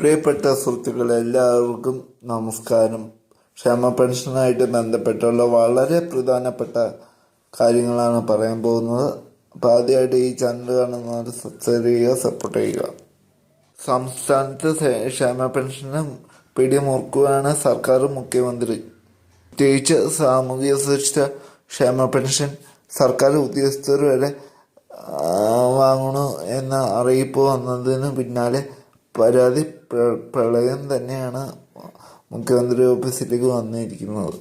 പ്രിയപ്പെട്ട സുഹൃത്തുക്കളെ എല്ലാവർക്കും നമസ്കാരം. ക്ഷേമ പെൻഷനായിട്ട് ബന്ധപ്പെട്ടുള്ള വളരെ പ്രധാനപ്പെട്ട കാര്യങ്ങളാണ് പറയാൻ പോകുന്നത്. അപ്പോൾ ആദ്യമായിട്ട് ഈ ചാനൽ കാണുന്നവർ സബ്സ്ക്രൈബ് ചെയ്യുക സപ്പോർട്ട് ചെയ്യുക. സംസ്ഥാനത്ത് ക്ഷേമ പെൻഷനും പിടിമുറുക്കുകയാണ് സർക്കാർ മുഖ്യമന്ത്രി. പ്രത്യേകിച്ച് സാമൂഹിക സുരക്ഷ ക്ഷേമ പെൻഷൻ സർക്കാർ ഉദ്യോഗസ്ഥർ വരെ വാങ്ങണു എന്ന അറിയിപ്പ് വന്നതിന് പിന്നാലെ പരാതി പ്ര- പ്രളയം തന്നെയാണ് മുഖ്യമന്ത്രി ഓഫീസിലേക്ക് വന്നിരിക്കുന്നത്.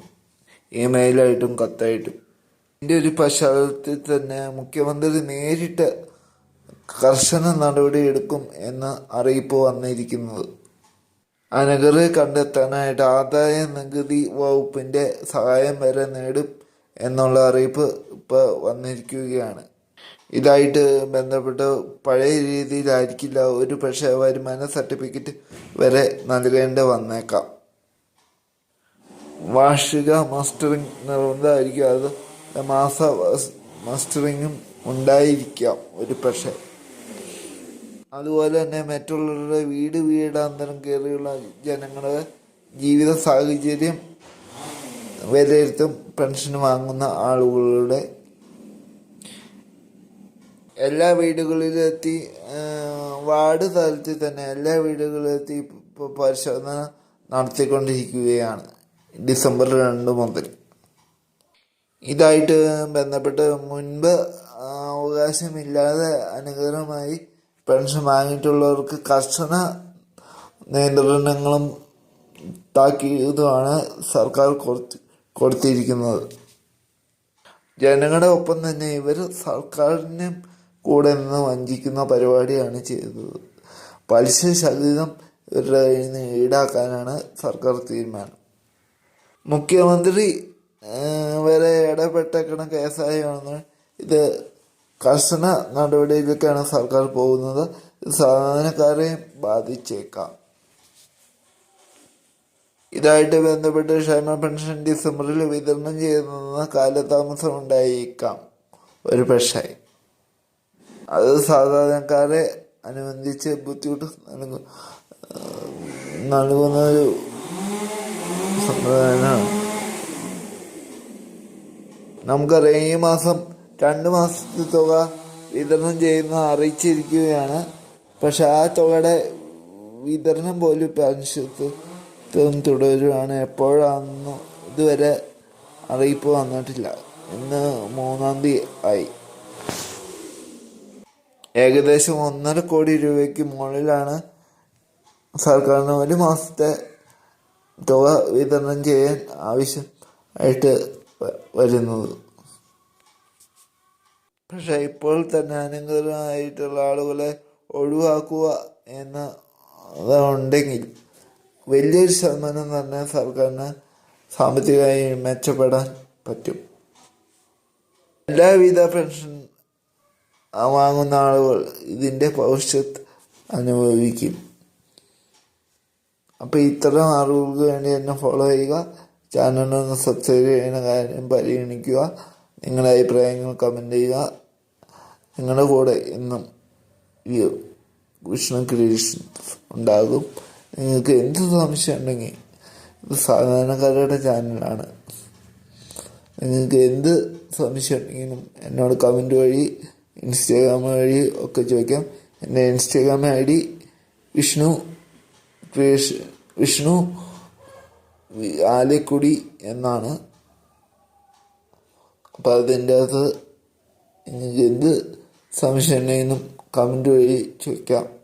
ഇമെയിലായിട്ടും കത്തായിട്ടും. ഇതിന്റെ ഒരു പശ്ചാത്തലത്തിൽ തന്നെ മുഖ്യമന്ത്രി നേരിട്ട് കർശന നടപടി എടുക്കും എന്ന അറിയിപ്പ് വന്നിരിക്കുന്നത്. അനഗറെ കണ്ടെത്താനായിട്ട് ആദായ നികുതി വകുപ്പിന്റെ സഹായം വരെ നേടും എന്നുള്ള അറിയിപ്പ് ഇപ്പോൾ വന്നിരിക്കുകയാണ്. ഇതായിട്ട് ബന്ധപ്പെട്ട് പഴയ രീതിയിലായിരിക്കില്ല. ഒരു പക്ഷേ വരുമാന സർട്ടിഫിക്കറ്റ് വരെ നൽകേണ്ടി വന്നേക്കാം. വാർഷിക മസ്റ്ററിംഗ് നിർബന്ധമായിരിക്കും. അത് മാസ മസ്റ്ററിങ്ങും ഉണ്ടായിരിക്കാം. ഒരു പക്ഷേ. അതുപോലെ തന്നെ മറ്റുള്ളവരുടെ വീട് വീടാന്തരം കയറിയുള്ള ജനങ്ങളുടെ ജീവിത സാഹചര്യം വിലയിരുത്തും. പെൻഷൻ വാങ്ങുന്ന ആളുകളുടെ എല്ലാ വീടുകളിലെത്തി വാർഡ് തലത്തിൽ തന്നെ എല്ലാ വീടുകളിലെത്തി ഇപ്പോൾ പരിശോധന നടത്തിക്കൊണ്ടിരിക്കുകയാണ്. ഡിസംബർ രണ്ട് മുതൽ. ഇതായിട്ട് ബന്ധപ്പെട്ട് മുൻപ് അവകാശമില്ലാതെ അനുഗ്രഹമായി പെൻഷൻ വാങ്ങിയിട്ടുള്ളവർക്ക് കർശന നിയന്ത്രണങ്ങളും താക്കീതുമാണ് സർക്കാർ കൊടുത്ത് കൊടുത്തിരിക്കുന്നത്. ജനങ്ങളുടെ ഒപ്പം തന്നെ ഇവർ സർക്കാരിനെ കൂടെ നിന്ന് വഞ്ചിക്കുന്ന പരിപാടിയാണ് ചെയ്തത്. പലിശ ശതീതം ഇവരുടെ കയ്യിൽ നിന്ന് ഈടാക്കാനാണ് സർക്കാർ തീരുമാനം. മുഖ്യമന്ത്രി വരെ ഇടപെട്ടേക്കണ കേസായാണ് ഇത്. കർശന നടപടിയിലേക്കാണ് സർക്കാർ പോകുന്നത്. സാധാരണക്കാരെയും ബാധിച്ചേക്കാം. ഇതായിട്ട് ബന്ധപ്പെട്ട് ക്ഷേമ പെൻഷൻ ഡിസംബറിൽ വിതരണം ചെയ്യുന്ന കാലതാമസം ഉണ്ടായേക്കാം. ഒരു പക്ഷേ അത് സാധാരണക്കാരെ അനുബന്ധിച്ച് ബുദ്ധിമുട്ട് നൽകും നൽകുന്ന ഒരു സമ്പ്രദായമാണ്. നമുക്കറിയാം ഈ മാസം രണ്ട് മാസത്തെ തുക വിതരണം ചെയ്യുന്ന അറിയിച്ചിരിക്കുകയാണ്. പക്ഷെ ആ തുകയുടെ വിതരണം പോലും ഇപ്പം അനിശ്ചിതത്വം തുടരുകയാണ് എപ്പോഴാണെന്ന് ഇതുവരെ അറിയിപ്പ് വന്നിട്ടില്ല. ഇന്ന് മൂന്നാം തീയതി ആയി. ഏകദേശം ഒന്നര കോടി രൂപയ്ക്ക് മുകളിലാണ് സർക്കാരിന് ഒരു മാസത്തെ തുക വിതരണം ചെയ്യാൻ ആവശ്യം ആയിട്ട് വരുന്നത്. പക്ഷെ ഇപ്പോൾ തന്നെ അനുഗ്രഹമായിട്ടുള്ള ആളുകളെ ഒഴിവാക്കുക എന്ന ഉണ്ടെങ്കിൽ വലിയൊരു ശതമാനം തന്നെ സർക്കാരിന് സാമ്പത്തികമായി മെച്ചപ്പെടാൻ പറ്റും. എല്ലാവിധ പെൻഷൻ വാങ്ങുന്ന ആളുകൾ ഇതിന്റെ ഭവിഷ്യത്ത് അനുഭവിക്കും. അപ്പോൾ ഇത്തരം അറിവുകൾക്ക് വേണ്ടി എന്നെ ഫോളോ ചെയ്യുക. ചാനലൊന്ന് സബ്സ്ക്രൈബ് ചെയ്യുന്ന കാര്യം പരിഗണിക്കുക. നിങ്ങളുടെ അഭിപ്രായങ്ങൾ കമന്റ് ചെയ്യുക. നിങ്ങളുടെ കൂടെ എന്നും ഈ വിഷ്ണു ക്രിയേഷൻ ഉണ്ടാകും. നിങ്ങൾക്ക് എന്ത് സംശയം ഉണ്ടെങ്കിൽ ഇത് സാധാരണക്കാരുടെ ചാനലാണ് നിങ്ങൾക്ക് എന്ത് സംശയം ഉണ്ടെങ്കിലും എന്നോട് കമന്റ് വഴി ഇൻസ്റ്റാഗ്രാം വഴി ഒക്കെ ചോദിക്കാം. എന്റെ Instagram I D Vishnu creation Vishnu Alakkudi എന്നാണ്. അപ്പോൾ അതിന്റെ അകത്ത് എന്ത് സംശയം ഉണ്ടെങ്കിലും കമന്റ് വഴി ചോദിക്കാം.